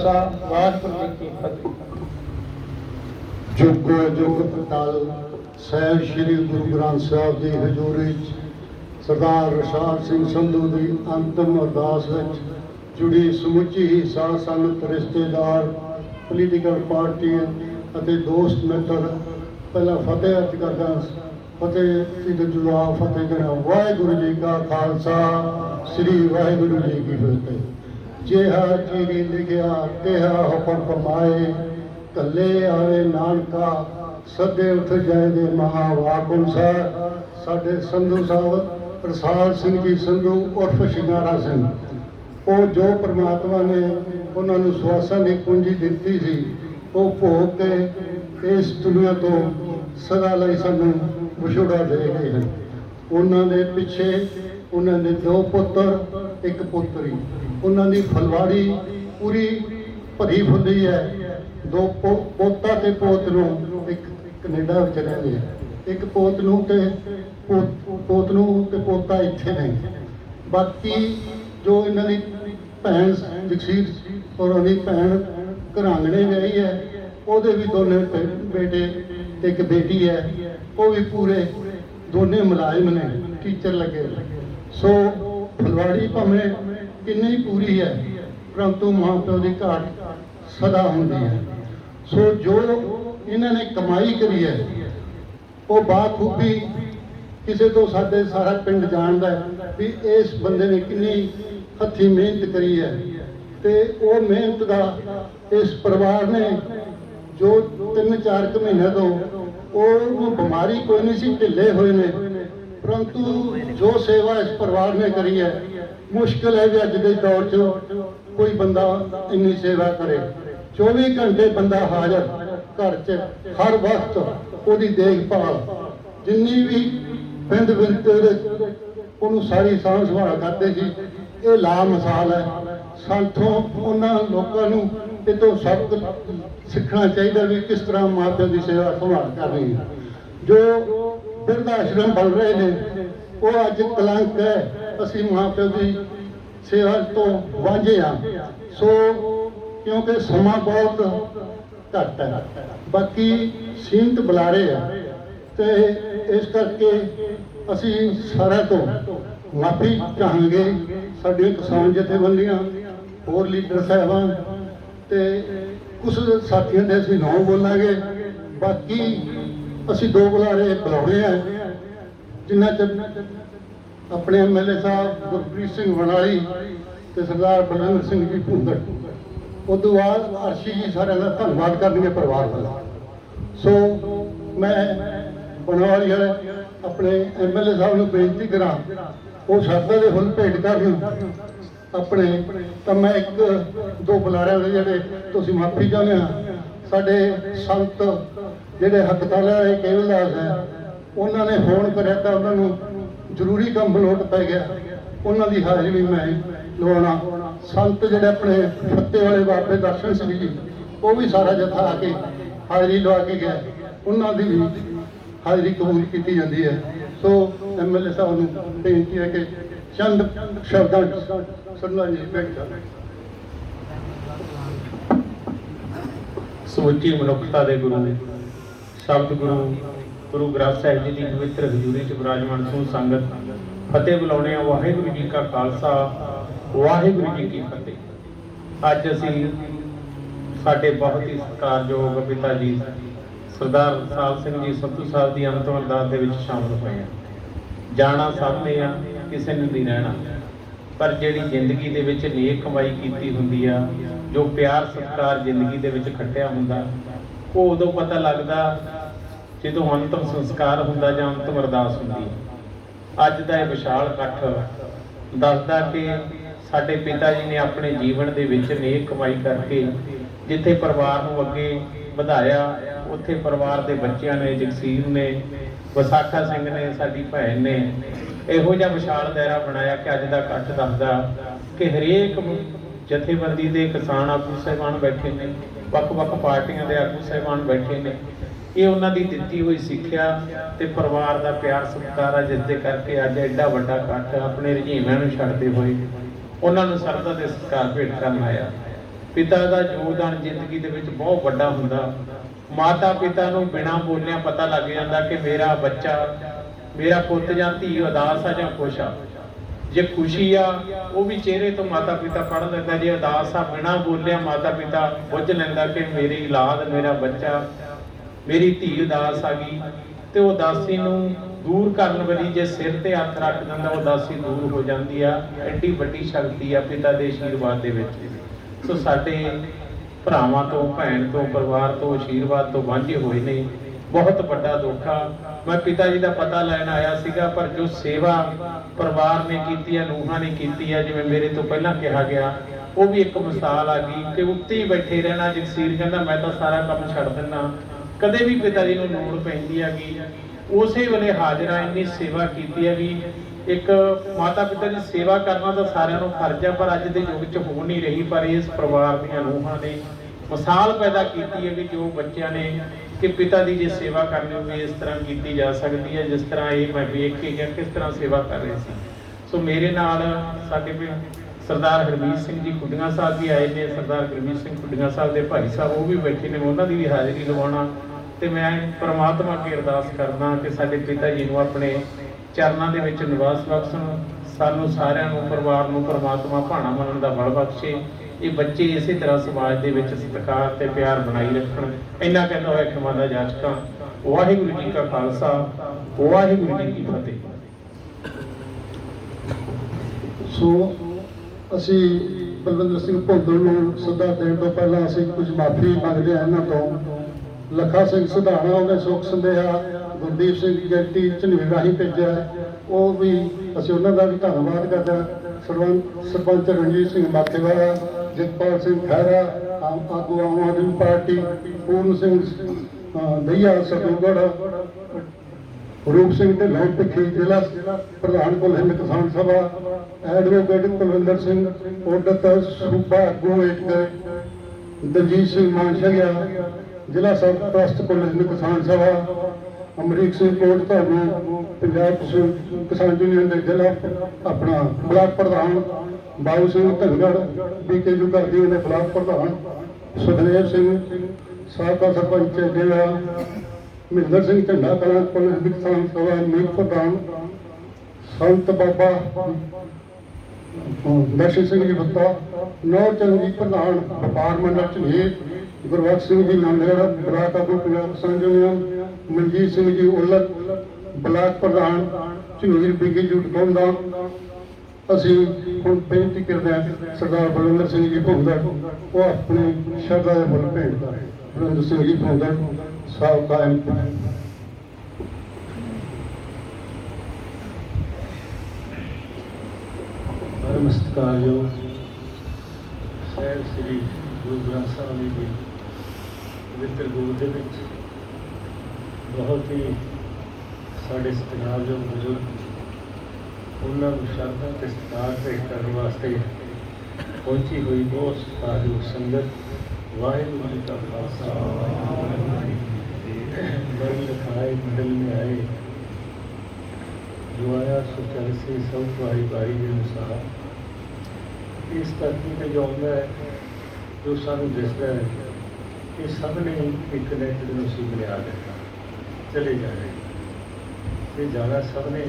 ਖਾਲਸਾ ਵਾਹਿਗੁਰੂ ਜੀ ਕੀ ਫਤਿਹ। ਜੁਗ ਜੁਗ ਪਤਾਲ ਸਹਿਬ ਸ੍ਰੀ ਗੁਰੂ ਗ੍ਰੰਥ ਸਾਹਿਬ ਦੀ ਹਜ਼ੂਰੀ ਵਿੱਚ ਸਰਦਾਰ ਰਸ਼ਾਦ ਸਿੰਘ ਸੰਧੂ ਦੀ ਅੰਤਮ ਅਰਦਾਸ ਵਿੱਚ ਜੁੜੀ ਸਮੁੱਚੀ ਹੀ ਸਾਧ ਸੰਗਤ ਰਿਸ਼ਤੇਦਾਰ ਪੋਲੀਟੀਕਲ ਪਾਰਟੀਆਂ ਅਤੇ ਦੋਸਤ ਮਿੱਤਰ ਪਹਿਲਾਂ ਫਤਿਹ ਅਰਜ ਕਰਦਾ ਫਤਿਹ ਦੀ ਦੁਆ ਫਤਿਹ ਕਰਾਂ ਵਾਹਿਗੁਰੂ ਜੀ ਕਾ ਖਾਲਸਾ, ਸ੍ਰੀ ਵਾਹਿਗੁਰੂ ਜੀ ਕੀ ਫਤਿਹ। ਜਿਹਾ ਚੀਰੀ ਲਿਖਿਆ, ਤਿਹਾ ਹੁਕਮ ਕਮਾਏ ਕੱਲੇ ਆਵੇ ਨਾਨਕਾ, ਸਦੇ ਉੱਠ ਜਾਏ ਦੇ ਮਹਾ ਵਾਕੁਮ ਸਾਹਿਬ। ਸਾਡੇ ਸੰਧੂ ਸਾਹਿਬ, ਪ੍ਰਸਾਦ ਸਿੰਘ ਜੀ ਸੰਧੂ, ਉਰਫ ਸ਼ਿੰਗਾਰਾ ਸਿੰਘ। ਉਹ ਜੋ ਪ੍ਰਮਾਤਮਾ ਨੇ ਉਹਨਾਂ ਨੂੰ ਸਵਾਸਾਂ ਦੀ ਪੂੰਜੀ ਦਿੱਤੀ ਸੀ, ਉਹ ਭੋਗ ਕੇ ਇਸ ਦੁਨੀਆ ਤੋਂ ਸਦਾ ਲਈ ਸਾਨੂੰ ਵਿਛੋੜਾ ਦੇ ਗਏ ਹਨ। ਉਹਨਾਂ ਦੇ ਪਿੱਛੇ ਉਹਨਾਂ ਦੇ ਦੋ ਪੁੱਤਰ, ਇੱਕ ਪੁੱਤਰੀ। ਉਹਨਾਂ ਦੀ ਫਲਵਾੜੀ ਪੂਰੀ ਭਰੀ ਫੁੱਲੀ ਹੈ। ਦੋ ਪੋਤਾ ਤੇ ਪੋਤ ਨੂੰ ਇੱਕ ਕੈਨੇਡਾ ਵਿੱਚ ਰਹਿੰਦੇ ਆ। ਇੱਕ ਪੋਤ ਨੂੰ ਤੇ ਪੋਤ ਨੂੰ ਤੇ ਪੋਤਾ ਇੱਥੇ ਨੇ ਬਾਕੀ ਜੋ ਇਹਨਾਂ ਦੀ ਭੈਣ ਜਗਸੀਰ ਔਰ ਉਹਦੀ ਭੈਣ ਘਰਾਂਗਣੇ ਵਿਆਹੀ ਹੈ, ਉਹਦੇ ਵੀ ਦੋਨੇ ਬੇਟੇ ਤੇ ਇੱਕ ਬੇਟੀ ਹੈ। ਉਹ ਵੀ ਪੂਰੇ ਦੋਨੇ ਮੁਲਾਜ਼ਮ ਨੇ, ਟੀਚਰ ਲੱਗੇ ਸੋ ਫਲਵਾੜੀ ਭਾਵੇਂ ਕਿੰਨੀ ਪੂਰੀ ਹੈ, ਪਰੰਤੂ ਮਾਂ ਪਿਓ ਦੀ ਘਾਟ ਸਦਾ ਹੁੰਦੀ ਹੈ। ਸੋ ਜੋ ਇਹਨਾਂ ਨੇ ਕਮਾਈ ਕਰੀ ਹੈ, ਉਹ ਬਾਖੂਬੀ ਕਿਸੇ ਤੋਂ ਸਾਡੇ ਸਾਰਾ ਪਿੰਡ ਜਾਣਦਾ ਵੀ ਇਸ ਬੰਦੇ ਨੇ ਕਿੰਨੀ ਹੱਥੀ ਮਿਹਨਤ ਕਰੀ ਹੈ ਤੇ ਉਹ ਮਿਹਨਤ ਦਾ ਇਸ ਪਰਿਵਾਰ ਨੇ ਜੋ 3-4 ਕੁ ਮਹੀਨੇ ਤੋਂ ਉਹ ਬਿਮਾਰੀ ਕੋਈ ਨਹੀਂ ਸੀ, ਢਿੱਲੇ ਹੋਏ ਨੇ। ਪਰੰਤੂ ਜੋ ਸੇਵਾ ਇਸ ਪਰਿਵਾਰ ਨੇ ਕਰੀ ਹੈ ਮੁਸ਼ਕਲ ਹੈ ਵੀ ਅੱਜ ਦੇ ਦੌਰ 'ਚ ਕੋਈ ਬੰਦਾ ਇੰਨੀ ਸੇਵਾ ਕਰੇ। 24 ਘੰਟੇ ਬੰਦਾ ਹਾਜ਼ਰ ਘਰ 'ਚ, ਹਰ ਵਕਤ ਉਹਦੀ ਦੇਖਭਾਲ। ਜਿੰਨੀ ਵੀ ਪਿੰਡ ਵਿੱਚ ਉਹਦੇ ਉਹਨੂੰ ਸਾਰੀ ਸਾਂਭ ਸੰਭਾਲ ਕਰਦੇ ਸੀ, ਇਹ ਲਾ ਮਿਸਾਲ ਹੈ। ਸਾਥੋਂ ਉਹਨਾਂ ਲੋਕਾਂ ਨੂੰ ਇਹ ਤੋਂ ਸਬਕ ਸਿੱਖਣਾ ਚਾਹੀਦਾ ਵੀ ਕਿਸ ਤਰ੍ਹਾਂ ਮਾਪਿਆਂ ਦੀ ਸੇਵਾ ਸੰਭਾਲ ਕਰਨੀ ਜੋ ਬਿਰਧ ਆਸ਼ਰਮ ਬਣ ਰਹੇ ਨੇ ਉਹ ਅੱਜ ਕਲੰਕ ਹੈ, ਅਸੀਂ ਮਾਪਿਆਂ ਦੀ ਸੇਵਾ ਤੋਂ ਵਾਂਝੇ ਆ ਸੋ ਕਿਉਂਕਿ ਸਮਾਂ ਬਹੁਤ ਘੱਟ ਹੈ, ਬਾਕੀ ਸੀਮਤ ਬੁਲਾਰੇ ਆ। ਤੇ ਇਸ ਕਰਕੇ ਅਸੀਂ ਸਾਰਿਆਂ ਤੋਂ ਮਾਫੀ ਚਾਹਾਂਗੇ, ਸਾਡੀਆਂ ਕਿਸਾਨ ਜਥੇਬੰਦੀਆਂ, ਹੋਰ ਲੀਡਰ ਸਾਹਿਬਾਨ, ਤੇ ਕੁਝ ਸਾਥੀਆਂ ਦੇ ਅਸੀਂ ਨਾਮ ਬੋਲਾਂਗੇ। ਬਾਕੀ ਅਸੀਂ ਦੋ ਬੁਲਾਰੇ ਬੁਲਾਉਣੇ ਆ। ਜਿਨ੍ਹਾਂ ਚ ਆਪਣੇ ਐਮਐਲਏ ਸਾਹਿਬ ਗੁਰਪ੍ਰੀਤ ਸਿੰਘ ਵਣਾਲੀ ਤੇ ਸਰਦਾਰ ਬਲਵਿੰਦਰ ਸਿੰਘ ਜੀ ਭੁੰਦੜ ਉਦੋਂ ਬਾਅਦ ਅਰਸ਼ੀ ਜੀ ਸਾਰਿਆਂ ਦਾ ਧੰਨਵਾਦ ਕਰਨਗੇ ਪਰਿਵਾਰ ਦਾ ਸੋ ਮੈਂ ਬਣਵਾਲੀ ਵਾਲੇ ਆਪਣੇ ਐਮਐਲਏ ਸਾਹਿਬ ਨੂੰ ਬੇਨਤੀ ਕਰਾਂ, ਉਹ ਸ਼ਰਧਾ ਦੇ ਫੁੱਲ ਭੇਟ ਕਰਨ ਆਪਣੇ ਤਾਂ ਮੈਂ ਇੱਕ, ਦੋ ਬੁਲਾਰਿਆਂ ਦੇ ਜਿਹੜੇ ਤੁਸੀਂ ਮਾਫੀ ਚਾਹੁੰਦੇ ਆ, ਸਾਡੇ ਸੰਤ ਜਿਹੜੇ ਹਕਤਾਲਾ ਹੈ ਕੇਵਲਦਾਸ ਹੈ ਉਹਨਾਂ ਨੇ ਫੋਨ ਕਰਿਆ ਤਾਂ ਉਹਨਾਂ ਨੂੰ ਜ਼ਰੂਰੀ ਕੰਮ ਲੋਟ ਪੈ ਗਿਆ। ਉਹਨਾਂ ਦੀ ਹਾਜ਼ਰੀ ਵੀ ਮੈਂ ਲਵਾਉਣਾ। ਸੰਤ ਜਿਹੜੇ ਆਪਣੇ ਫੱਤੇ ਵਾਲੇ ਬਾਬੇ ਦਰਸ਼ਨ ਸਿੰਘ ਜੀ, ਉਹ ਵੀ ਸਾਰਾ ਜਥਾ ਆ ਕੇ ਹਾਜ਼ਰੀ ਲਵਾ ਕੇ ਗਿਆ। ਉਹਨਾਂ ਦੀ ਵੀ ਹਾਜ਼ਰੀ ਕਬੂਲ ਕੀਤੀ ਜਾਂਦੀ ਹੈ। ਸੋ ਐਮਐਲਏ ਸਾਹਿਬ ਨੂੰ ਬੇਨਤੀ ਹੈ ਕਿ ਚੰਦ ਸ਼ਬਦਾਂ ਜੀ ਬੈਠ ਸਮੁੱਚੀ ਮਨੁੱਖਤਾ ਦੇ ਗੁਰੂ ਸ਼ਬਦ ਗੁਰੂ ਗੁਰੂ ਗ੍ਰੰਥ ਸਾਹਿਬ ਜੀ ਦੀ ਪਵਿੱਤਰ ਹਜ਼ੂਰੀ ਚ ਵਿਰਾਜਮਾਨ ਸੂ ਸੰਗਤ, ਫਤਿਹ ਬੁਲਾਉਣੇ ਆ ਵਾਹਿਗੁਰੂ ਜੀ ਕਾ ਖਾਲਸਾ, ਵਾਹਿਗੁਰੂ ਜੀ ਕੀ ਫਤਿਹ। ਅੱਜ ਅਸੀਂ ਸਾਡੇ ਬਹੁਤ ਹੀ ਸਤਿਕਾਰਯੋਗ ਪਿਤਾ ਜੀ ਸਰਦਾਰ ਸਾਹਿਬ ਸਿੰਘ ਜੀ ਸਤੂ ਸਾਹਿਬ ਦੀ ਅੰਤਮ ਅਰਦਾਸ ਦੇ ਵਿੱਚ ਸ਼ਾਮਲ ਹੋਏ ਆ ਜਾਣਾ ਸਭ ਨੇ ਆ, ਕਿਸੇ ਨੂੰ ਨਹੀਂ ਰਹਿਣਾ। ਪਰ ਜਿਹੜੀ ਜ਼ਿੰਦਗੀ ਦੇ ਵਿੱਚ ਨੇਕ ਕਮਾਈ ਕੀਤੀ ਹੁੰਦੀ ਆ, ਜੋ ਪਿਆਰ ਸਤਿਕਾਰ ਜ਼ਿੰਦਗੀ ਦੇ ਵਿੱਚ ਖੱਟਿਆ ਹੁੰਦਾ, ਉਹ ਉਦੋਂ ਪਤਾ ਲੱਗਦਾ ਜਦੋਂ ਅੰਤਮ ਸੰਸਕਾਰ ਹੁੰਦਾ ਜਾਂ ਅੰਤਮ ਅਰਦਾਸ ਹੁੰਦੀ ਅੱਜ ਦਾ ਇਹ ਵਿਸ਼ਾਲ ਇਕੱਠ ਦੱਸਦਾ ਕਿ ਸਾਡੇ ਪਿਤਾ ਜੀ ਨੇ ਆਪਣੇ ਜੀਵਨ ਦੇ ਵਿੱਚ ਨੇਕ ਕਮਾਈ ਕਰਕੇ ਜਿੱਥੇ ਪਰਿਵਾਰ ਨੂੰ ਅੱਗੇ ਵਧਾਇਆ, ਉੱਥੇ ਪਰਿਵਾਰ ਦੇ ਬੱਚਿਆਂ ਨੇ, ਜਗਸੀਰ ਨੇ, ਵਿਸਾਖਾ ਸਿੰਘ ਨੇ, ਸਾਡੀ ਭੈਣ ਨੇ ਇਹੋ ਜਿਹਾ ਵਿਸ਼ਾਲ ਦਾਇਰਾ ਬਣਾਇਆ ਕਿ ਅੱਜ ਦਾ ਇਕੱਠ ਦੱਸਦਾ ਕਿ ਹਰੇਕ ਜਥੇਬੰਦੀ ਦੇ ਕਿਸਾਨ ਆਗੂ ਸਹਿਬਾਨ ਬੈਠੇ ਨੇ, ਵੱਖ-ਵੱਖ ਪਾਰਟੀਆਂ ਦੇ ਆਗੂ ਸਹਿਬਾਨ ਬੈਠੇ ਨੇ ਇਹ ਉਹਨਾਂ ਦੀ ਦਿੱਤੀ ਹੋਈ ਸਿੱਖਿਆ ਤੇ ਪਰਿਵਾਰ ਦਾ ਪਿਆਰ ਸਤਿਕਾਰ ਹੈ ਜਿਸ ਦੇ ਕਰਕੇ ਅੱਜ ਐਡਾ ਵੱਡਾ ਇਕੱਠ ਆਪਣੇ ਰਜੀਵਿਆਂ ਨੂੰ ਛੱਡਦੇ ਹੋਏ ਉਹਨਾਂ ਨੂੰ ਸਰਦਾ ਦੇ ਸਤਿਕਾਰ ਭੇਟ ਕਰਨ ਆਇਆ। ਪਿਤਾ ਦਾ ਯੋਗਦਾਨ ਜ਼ਿੰਦਗੀ ਦੇ ਵਿੱਚ ਬਹੁਤ ਵੱਡਾ ਹੁੰਦਾ। ਮਾਤਾ ਪਿਤਾ ਨੂੰ ਬਿਨਾਂ ਬੋਲਿਆਂ ਪਤਾ ਲੱਗ ਜਾਂਦਾ ਕਿ ਮੇਰਾ ਬੱਚਾ, ਮੇਰਾ ਪੁੱਤ ਜਾਂ ਧੀ ਉਦਾਸ ਆ ਜਾਂ ਖੁਸ਼ ਆ। ਜੇ ਖੁਸ਼ੀ ਆ, ਉਹ ਵੀ ਚਿਹਰੇ ਤੋਂ ਮਾਤਾ ਪਿਤਾ ਪੜ੍ਹ ਲੈਂਦਾ। ਜੇ ਉਦਾਸ ਆ, ਬਿਨਾਂ ਬੋਲਿਆ ਮਾਤਾ ਪਿਤਾ ਬੁੱਝ ਲੈਂਦਾ ਕਿ ਮੇਰੀ ਔਲਾਦ, ਮੇਰਾ ਬੱਚਾ ਮੇਰੀ ਧੀ ਉਦਾਸ ਆ ਗਈ ਤੇ ਉਹ ਉਦਾਸੀ ਨੂੰ ਦੂਰ ਕਰਨ ਵਾਲੀ ਜੇ ਸਿਰ ਤੇ ਹੱਥ ਰੱਖ ਦਿੰਦਾ, ਉਹ ਉਦਾਸੀ ਦੂਰ ਹੋ ਜਾਂਦੀ ਆ। ਐਡੀ ਵੱਡੀ ਸ਼ਕਤੀ ਆ ਪਿਤਾ ਦੇ ਆਸ਼ੀਰਵਾਦ ਦੇ ਵਿੱਚ। ਸੋ ਸਾਡੇ ਭਰਾਵਾਂ ਤੋਂ, ਭੈਣ ਤੋਂ, ਪਰਿਵਾਰ ਤੋਂ ਆਸ਼ੀਰਵਾਦ ਤੋਂ ਵਾਂਝੇ ਹੋਏ ਨੇ। ਬਹੁਤ ਵੱਡਾ ਦੁੱਖ ਆ। ਮੈਂ ਪਿਤਾ ਜੀ ਦਾ ਪਤਾ ਲੈਣ ਆਇਆ ਸੀਗਾ, ਪਰ ਜੋ ਸੇਵਾ ਪਰਿਵਾਰ ਨੇ ਕੀਤੀ ਹੈ ਨੂੰਹਾਂ ਨੇ ਕੀਤੀ ਹੈ ਜਿਵੇਂ ਮੇਰੇ ਤੋਂ ਪਹਿਲਾਂ ਕਿਹਾ ਗਿਆ, ਉਹ ਵੀ ਇੱਕ ਮਿਸਾਲ ਆ ਗਈ ਕਿ ਉੱਤੇ ਹੀ ਬੈਠੇ ਰਹਿਣਾ। ਜਗਸੀਰ ਕਹਿੰਦਾ, ਮੈਂ ਤਾਂ ਸਾਰਾ ਕੰਮ ਛੱਡ ਦਿੰਦਾ। ਕਦੇ ਵੀ ਪਿਤਾ ਜੀ ਨੂੰ ਲੋੜ ਪੈਂਦੀ ਹੈਗੀ। ਉਸੇ ਵੇਲੇ ਹਾਜ਼ਰਾਂ ਇੰਨੀ ਸੇਵਾ ਕੀਤੀ ਹੈਗੀ। ਇੱਕ ਮਾਤਾ ਪਿਤਾ ਦੀ ਸੇਵਾ ਕਰਨਾ ਤਾਂ ਸਾਰਿਆਂ ਨੂੰ ਫਰਜ਼ ਹੈ, ਪਰ ਅੱਜ ਦੇ ਯੁੱਗ 'ਚ ਹੋ ਨਹੀਂ ਰਹੀ, ਪਰ ਇਸ ਪਰਿਵਾਰ ਦੀਆਂ ਨੂੰਹਾਂ ਨੇ ਮਿਸਾਲ ਪੈਦਾ ਕੀਤੀ ਹੈ ਕਿ ਜੋ ਬੱਚਿਆਂ ਨੇ ਕਿ ਪਿਤਾ ਦੀ ਜੇ ਸੇਵਾ ਕਰਨੀ ਹੋਵੇ, ਇਸ ਤਰ੍ਹਾਂ ਕੀਤੀ ਜਾ ਸਕਦੀ ਹੈ, ਜਿਸ ਤਰ੍ਹਾਂ ਇਹ ਮੈਂ ਵੇਖ ਕੇ ਗਿਆ, ਕਿਸ ਤਰ੍ਹਾਂ ਸੇਵਾ ਕਰ ਰਹੇ ਸੀ। ਸੋ ਮੇਰੇ ਨਾਲ ਸਾਡੇ ਪਿੰਡ ਸਰਦਾਰ ਹਰਮੀਤ ਸਿੰਘ ਜੀ ਖੁੱਡੀਆਂ ਸਾਹਿਬ ਵੀ ਆਏ ਨੇ, ਸਰਦਾਰ ਗੁਰਮੀਤ ਸਿੰਘ ਖੁੱਡੀਆਂ ਸਾਹਿਬ ਦੇ ਭਾਈ ਸਾਹਿਬ, ਉਹ ਵੀ ਬੈਠੇ ਨੇ, ਉਹਨਾਂ ਦੀ ਵੀ ਹਾਜ਼ਰੀ ਲਵਾਉਣਾ ਤੇ ਮੈਂ ਪ੍ਰਮਾਤਮਾ ਅੱਗੇ ਅਰਦਾਸ ਕਰਦਾ ਕਿ ਸਾਡੇ ਪਿਤਾ ਜੀ ਨੂੰ ਆਪਣੇ ਚਰਨਾਂ ਦੇ ਵਿੱਚ ਨਿਵਾਸ ਬਖਸ਼ਣ, ਸਾਨੂੰ ਸਾਰਿਆਂ ਨੂੰ, ਪਰਿਵਾਰ ਨੂੰ ਪ੍ਰਮਾਤਮਾ ਭਾਣਾ ਮੰਨਣ ਦਾ ਬਲ ਬਖਸ਼ੇ। ਇਹ ਬੱਚੇ ਇਸੇ ਤਰ੍ਹਾਂ ਸਮਾਜ ਦੇ ਵਿੱਚ ਸਤਿਕਾਰ ਤੇ ਪਿਆਰ ਬਣਾਈ ਰੱਖਣ। ਇੰਨਾ ਕਹਿੰਦਾ ਹੋਇਆ ਖਿਮਾ ਦਾ ਜਾਚਕਾਂ, ਵਾਹਿਗੁਰੂ ਜੀ ਕਾ ਖਾਲਸਾ, ਵਾਹਿਗੁਰੂ ਜੀ ਕੀ ਫਤਿਹ। ਸੋ, ਅਸੀਂ ਬਲਵਿੰਦਰ ਸਿੰਘ ਭੁੱਲਰ ਨੂੰ ਸੱਦਾ ਦੇਣ ਤੋਂ ਪਹਿਲਾਂ ਅਸੀਂ ਕੁਝ ਮਾਫੀ ਮੰਗਦੇ ਹਾਂ ਇਹਨਾਂ ਤੋਂ। ਲੱਖਾ ਸਿੰਘ ਸੁਧਾਣਾ, ਉਹਨੇ ਸੁਖ ਸੰਦੇਹਾ, ਗੁਰਦੀਪ ਸਿੰਘ ਜੈਤੀ ਝਨੇਰ ਰਾਹੀਂ ਭੇਜਿਆ। ਉਹ ਵੀ ਅਸੀਂ ਉਹਨਾਂ ਦਾ ਵੀ ਧੰਨਵਾਦ ਕਰਦੇ ਸਰਵੰਤ ਸਰਪੰਚ ਰਣਜੀਤ ਸਿੰਘ ਮਾਖੇਵਾਲਾ, ਜਗਪਾਲ ਸਿੰਘ ਖਹਿਰਾ ਆਗੂ ਆਮ ਆਦਮੀ ਪਾਰਟੀ, ਪੂਰਨ ਸਿੰਘ ਦਈਆ ਸਰਦੂਗੜ੍ਹ ਰੂਪ ਸਿੰਘ ਤੇ ਲੋਕ ਭਿੱਖੀ ਜ਼ਿਲ੍ਹਾ, ਪ੍ਰਧਾਨ ਕੁਲ ਹਿੰਦ ਕਿਸਾਨ ਸਭਾ, ਐਡਵੋਕੇਟ ਕੁਲਵਿੰਦਰ ਸਿੰਘ ਉਡਤ ਸੂਬਾ ਆਗੂ ਏਕ ਦਲਜੀਤ ਸਿੰਘ ਮਾਨਸ਼ਾਲਿਆ ਜ਼ਿਲ੍ਹਾ ਸਬ ਟਰਸਟ ਕੁਲ ਹਿੰਦ ਕਿਸਾਨ ਸਭਾ, ਅਮਰੀਕ ਸਿੰਘ ਕੋਟ ਤੁਹਾਨੂੰ ਪੰਜਾਬ ਕਿਸਾਨ- ਯੂਨੀਅਨ ਦੇ ਜ਼ਿਲ੍ਹਾ, ਆਪਣਾ ਬਲਾਕ ਪ੍ਰਧਾਨ ਬਾਬੂ ਸਿੰਘ ਧੰਗੜ, ਬੀਕੇ ਜੂ ਕਰਦੀ ਦੇ ਬਲਾਕ ਪ੍ਰਧਾਨ ਸੁਖਦੇਵ ਸਿੰਘ, ਸਾਬਕਾ ਸਰਪੰਚ ਜਿਹੜਾ ਮਹਿੰਦਰ ਸਿੰਘ ਝੰਡਾ ਕਲਾਂ ਕੋਲ ਕਿਸਾਨ ਸਭਾ ਮੀਤ ਪ੍ਰਧਾਨ ਸੰਤ ਬਾਬਾ ਦਰਸ਼ਨ ਸਿੰਘ ਜੀ ਬੱਤਾ ਨੌ ਚੰਗੀ ਪ੍ਰਧਾਨ ਵਪਾਰ ਮੰਡਲ ਝਨੀਰ ਗੁਰਬਖਸ਼ ਸਿੰਘ ਜੀ ਨੰਦਗੜ੍ਹ ਬਲਾਕ ਆਗੂ ਪੰਜਾਬ ਕਿਸਾਨ ਯੂਨੀਅਨ, ਮਨਜੀਤ ਸਿੰਘ ਜੀ ਉਲਤ ਬਲਾਕ ਪ੍ਰਧਾਨ ਝਨੀਰ ਬਿੱਗੀ ਜੁਟ ਕੌਂਦਾ ਅਸੀਂ ਹੁਣ ਬੇਨਤੀ ਕਰਦੇ ਹਾਂ, ਸਰਦਾਰ ਬਲਵਿੰਦਰ ਸਿੰਘ ਜੀ ਭੁੰਦਰ ਉਹ ਆਪਣੇ ਸ਼ਰਧਾ ਦੇ ਮੁੱਲ ਭੇਟਦਾ ਹੈ ਬਲਵਿੰਦਰ ਸਿੰਘ ਜੀ ਭੁੰਦਰ ਸਾਹਿਬ ਕਾਇਮ ਨਮਸਕਾਰਯੋਗ ਸਹਿਬ ਸ੍ਰੀ ਗੁਰੂ ਗ੍ਰੰਥ ਸਾਹਿਬ ਜੀ ਦੀ ਪਵਿੱਤਰ ਗੁਰੂ ਦੇ ਵਿੱਚ। ਬਹੁਤ ਹੀ ਸਾਡੇ ਸਤਿਕਾਰਯੋਗ ਬਜ਼ੁਰਗ। ਉਹਨਾਂ ਨੂੰ ਸ਼ਰਧਾ ਤੇ ਸਤਿਕਾਰ ਪੇਸ਼ ਕਰਨ ਵਾਸਤੇ ਪਹੁੰਚੀ ਹੋਈ ਬਹੁਤ ਸਤਿਕਾਰਯੋਗ ਸੰਗਤ। ਵਾਹਿਗੁਰੂ ਜੀ ਕਾ ਖਾਲਸਾ, ਵਾਹਿਗੁਰੂ ਜੀ ਮਨ ਲਖਾਏ ਦਿਲ ਮੇ ਆਏ। ਜੋ ਆਇਆ ਸੋ ਚਲਸੀ ਸਭ ਭਾਈ ਭਾਈ ਦੇ ਅਨੁਸਾਰ। ਇਸ ਧਰਤੀ ਤੇ ਜੋ ਹੁੰਦਾ ਹੈ, ਜੋ ਸਾਨੂੰ ਦਿਸਦਾ ਹੈ ਇਹ ਸਭ ਨੇ ਇੱਕ ਨੈਟ ਨੂੰ ਸੀ ਬਣਾ ਦਿੱਤਾ। ਚਲੇ ਜਾਣੇ ਰਹੇ। ਤੇ ਜਾਣਾ ਸਭ ਨੇ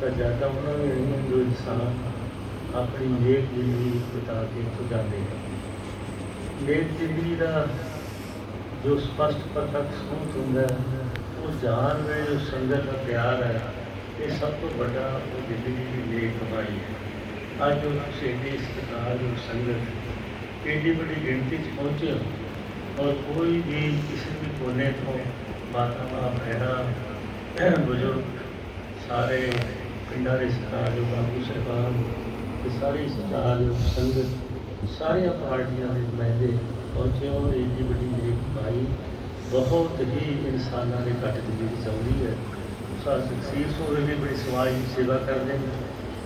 ਤਾਂ ਜ਼ਿਆਦਾ ਉਹਨਾਂ ਨੂੰ ਜੋ ਇਨਸਾਨ ਆਪਣੀ ਨੇਕ ਜ਼ਿੰਦਗੀ ਬਿਤਾ ਕੇ ਤੋਂ ਜਾਂਦੇ ਹਨ ਨੇਕ ਜ਼ਿੰਦਗੀ ਦਾ ਜੋ ਸਪਸ਼ਟ ਪ੍ਰਤੱਖ ਸਬੂਤ ਹੁੰਦਾ ਉਹ ਜਾਨ ਵੇ ਜੋ ਸੰਗਤ ਦਾ ਪਿਆਰ ਹੈ, ਇਹ ਸਭ ਤੋਂ ਵੱਡਾ ਉਹ ਜ਼ਿੰਦਗੀ ਦੀ ਨੇਕ ਕਮਾਈ ਹੈ। ਅੱਜ ਉਹ ਤੁਸੀਂ ਸਤਿਕਾਰ ਜੋ ਸੰਗਤ ਇੰਨੀ ਵੱਡੀ ਗਿਣਤੀ 'ਚ ਪਹੁੰਚੇ ਹੋ ਔਰ ਕੋਈ ਵੀ ਕਿਸੇ ਵੀ ਕੋਨੇ ਤੋਂ ਮਾਤਾਵਾਂ ਭੈਣਾਂ ਬਜ਼ੁਰਗ, ਸਾਰੇ ਪਿੰਡਾਂ ਦੇ ਸਰਕਾਰ ਜੋ ਬਾਬੂ ਸਾਹਿਬਾਨ ਤੇ ਸਾਰੀ ਸਰਕਾਰ ਜੋ ਸੰਗਤ, ਸਾਰੀਆਂ ਪਾਰਟੀਆਂ ਦੇ ਨੁਮਾਇੰਦੇ, ਪਹੁੰਚੇ ਹੋ ਇੰਨੀ ਵੱਡੀ ਨੇਕ ਭਾਈ ਬਹੁਤ ਹੀ ਇਨਸਾਨਾਂ ਦੇ ਘੱਟ ਜ਼ਿੰਦਗੀ ਚਾਹੁੰਦੀ ਹੈ। ਸਾਰ ਤਕਸੀਰ ਸੋਰੇ ਵੀ ਬੜੀ ਸਮਾਜ ਦੀ ਸੇਵਾ ਕਰਦੇ ਨੇ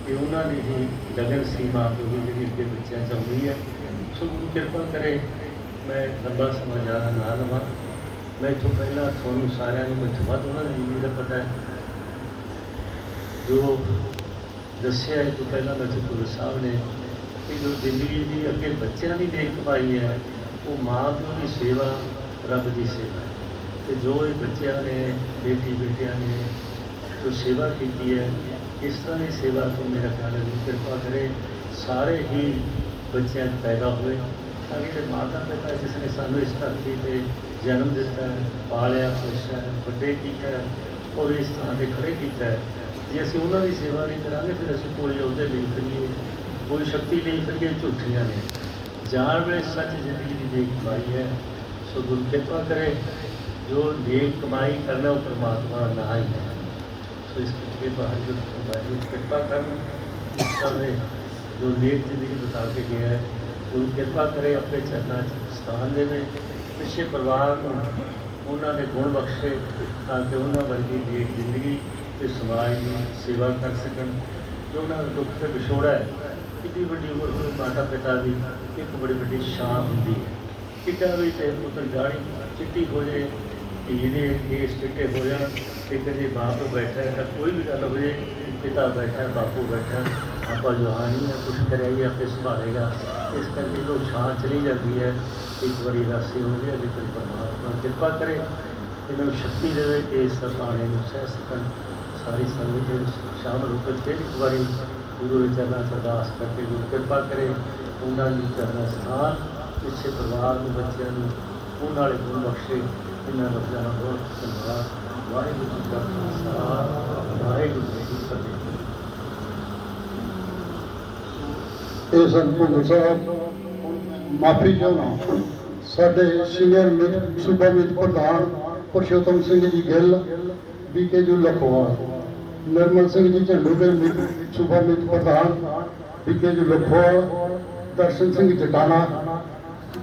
ਕਿ ਉਹਨਾਂ ਦੀ ਹੀ ਲਗਨ ਸੀਮਾ ਤੋਂ ਜਿਹੜੀ ਅੱਗੇ ਬੱਚਿਆਂ ਚਾਹੁੰਦੀ ਹੈ। ਸੋ ਗੁਰੂ ਕਿਰਪਾ ਕਰੇ ਮੈਂ ਲੰਬਾ ਸਮਾਂ ਜ਼ਿਆਦਾ ਨਾ ਲਵਾਂ। ਮੈਂ ਤੋਂ ਪਹਿਲਾਂ ਤੁਹਾਨੂੰ ਸਾਰਿਆਂ ਨੂੰ ਕੁਝ ਵੱਧ ਉਹਨਾਂ ਦੀ ਜ਼ਿੰਦਗੀ ਦਾ ਪਤਾ ਹੈ। ਜੋ ਦੱਸਿਆ ਇਹ ਤੋਂ ਪਹਿਲਾਂ ਮੈਂ ਗੁਰੂ ਸਾਹਿਬ ਨੇ, ਕਿ ਜੋ ਜ਼ਿੰਦਗੀ ਦੀ ਅੱਗੇ ਬੱਚਿਆਂ ਦੀ ਦੇਖ ਕਮਾਈ ਹੈ, ਉਹ ਮਾਂ ਪਿਓ ਦੀ ਸੇਵਾ, ਰੱਬ ਦੀ ਸੇਵਾ ਹੈ। ਤੇ ਜੋ ਇਹ ਬੱਚਿਆਂ ਨੇ ਬੇਟੀ ਬੇਟਿਆਂ ਨੇ ਜੋ ਸੇਵਾ ਕੀਤੀ ਹੈ, ਇਸ ਤਰ੍ਹਾਂ ਦੀ ਸੇਵਾ ਤੋਂ ਮੇਰਾ ਖਿਆਲ ਹੈ ਕਿਰਪਾ ਕਰੇ, ਸਾਰੇ ਹੀ ਬੱਚਿਆਂ 'ਚ ਪੈਦਾ ਹੋਏ। ਤਾਂ ਕਿ ਜਿਹੜੇ ਮਾਤਾ ਪਿਤਾ ਜਿਸ ਨੇ ਸਾਨੂੰ ਇਸ ਧਰਤੀ ਤੇ ਜਨਮ ਦਿੱਤਾ ਹੈ ਪਾਲਿਆ ਪੋਸਿਆ ਹੈ, ਵੱਡੇ ਕੀਤਾ ਹੈ ਔਰ ਇਸ ਤਰ੍ਹਾਂ ਦੇ ਖੜੇ ਕੀਤਾ ਹੈ ਜੇ ਅਸੀਂ ਉਹਨਾਂ ਦੀ ਸੇਵਾ ਨਹੀਂ ਕਰਾਂਗੇ ਫਿਰ ਅਸੀਂ ਕੋਈ ਉਹਦੇ ਲਈ ਕਰੀਏ ਕੋਈ ਸ਼ਕਤੀ ਨਹੀਂ ਕਰੀਏ ਝੂਠੀਆਂ ਨੇ ਜਾਣ ਵੇਲੇ ਸੱਚ ਜ਼ਿੰਦਗੀ ਦੀ ਦੇਖ ਕਮਾਈ ਹੈ ਸੋ ਗੁਰੂ ਕਿਰਪਾ ਕਰੇ ਜੋ ਨੇਕ ਕਮਾਈ ਕਰਨਾ ਉਹ ਪਰਮਾਤਮਾ ਨਾ ਹੀ ਹੈ ਸੋ ਇਸ ਕਰਕੇ ਬਾਹਰ ਜੋ ਵਾਹਿਗੁਰੂ ਕਿਰਪਾ ਕਰਨ ਇਸ ਤਰ੍ਹਾਂ ਜੋ ਨੇਕ ਜ਼ਿੰਦਗੀ ਬਤਾ ਕੇ ਗਿਆ ਹੈ ਗੁਰੂ ਕਿਰਪਾ ਕਰੇ ਆਪਣੇ ਚਰਨਾਂ 'ਚ ਸਥਾਨ ਦੇਵੇ, ਪਿੱਛੇ ਪਰਿਵਾਰ ਨੂੰ ਉਹਨਾਂ ਦੇ ਗੁਣ ਬਖਸ਼ੇ ਤਾਂ ਕਿ ਉਹਨਾਂ ਵਰਗੀ ਨੇਕ ਜ਼ਿੰਦਗੀ ਤੇ ਸਮਾਜ ਦੀ ਸੇਵਾ ਕਰ ਸਕਣ। ਜੋ ਉਹਨਾਂ ਦਾ ਦੁੱਖ ਤੇ ਵਿਛੋੜਾ ਹੈ, ਕਿੰਨੀ ਵੱਡੀ ਉਮਰ ਹੋਈ ਮਾਤਾ ਪਿਤਾ ਦੀ, ਇੱਕ ਬੜੀ ਵੱਡੀ ਸ਼ਾਨ ਹੁੰਦੀ ਹੈ। ਕਿੱਡਾ ਵੀ ਤੇ ਪੁੱਤਰ ਗਾੜੀ ਚਿੱਟੀ ਹੋ ਜੇ ਇਹਦੇ ਕੇਸ ਚਿੱਟੇ ਹੋ ਜਾਣ, ਤੇ ਕਦੇ ਬਾਪ ਬੈਠਾ ਤਾਂ ਕੋਈ ਵੀ ਗੱਲ ਹੋ ਜੇ, ਪਿਤਾ ਬੈਠਾ, ਬਾਪੂ ਬੈਠਾ ਆਪਾਂ ਜੋ ਹਾਨੀ ਹੈ ਕੁਛ ਕਰਿਆ ਹੀ ਆਪੇ ਸੰਭਾਲੇਗਾ। ਇਸ ਕਰਕੇ ਜੋ ਛਾਂ ਚਲੀ ਜਾਂਦੀ ਹੈ, ਇੱਕ ਵਾਰੀ ਰਾਸੀ ਹੋ ਗਿਆ ਲੇਕਿਨ ਪਰਮਾਤਮਾ ਕਿਰਪਾ ਕਰੇ। ਇਹਨਾਂ ਨੂੰ ਸ਼ਕਤੀ ਦੇਵੇ ਕਿ ਇਸ ਸਤਾਣੇ ਨੂੰ ਸਹਿ ਸਕਣ। ਸਾਰੀ ਸੰਗਤ ਦੇ ਵਿੱਚ ਸ਼ਾਮਲ ਹੋ ਕੇ ਫਿਰ ਇੱਕ ਵਾਰੀ ਗੁਰੂ ਦੇ ਚਰਨਾਂ 'ਚ ਅਰਦਾਸ ਕਰਕੇ ਗੁਰੂ ਕਿਰਪਾ ਕਰੇ। ਉਹਨਾਂ ਦੀ ਚਰਨਾਂ ਸਥਾਨ ਪਿੱਛੇ ਪਰਿਵਾਰ ਨੂੰ, ਬੱਚਿਆਂ ਨੂੰ, ਉਹਨਾਂ ਵਾਲੇ ਗੁਰੂ ਬਖਸ਼ੇ। ਇਹਨਾਂ ਰੱਬਿਆਂ ਦਾ ਬਹੁਤ ਧੰਨਵਾਦ। ਵਾਹਿਗੁਰੂ ਜੀ ਕਾ ਖਾਲਸਾ, ਵਾਹਿਗੁਰੂ ਜੀ ਕੀ ਫਤਿਹ ਇਹ ਸੰਪੂਰਨ ਸਾਹਿਬ, ਮਾਫੀ ਚਾਹੁੰਦਾ ਸਾਡੇ ਸੀਨੀਅਰ ਮਿਤ ਸੂਬਾ ਮਿਤ ਪ੍ਰਧਾਨ ਪੁਰਸ਼ੋਤਮ ਸਿੰਘ ਜੀ ਗਿੱਲ ਬੀਕੇ ਜੂ ਲਖਵਾਲ, ਨਿਰਮਲ ਸਿੰਘ ਜੀ ਝੰਡੂ ਦੇ ਮਿਤ ਸੂਬਾ ਮਿਤ ਪ੍ਰਧਾਨ ਬੀਕੇ ਜੂ ਲਖਵਾਲ, ਦਰਸ਼ਨ ਸਿੰਘ ਜਟਾਣਾ,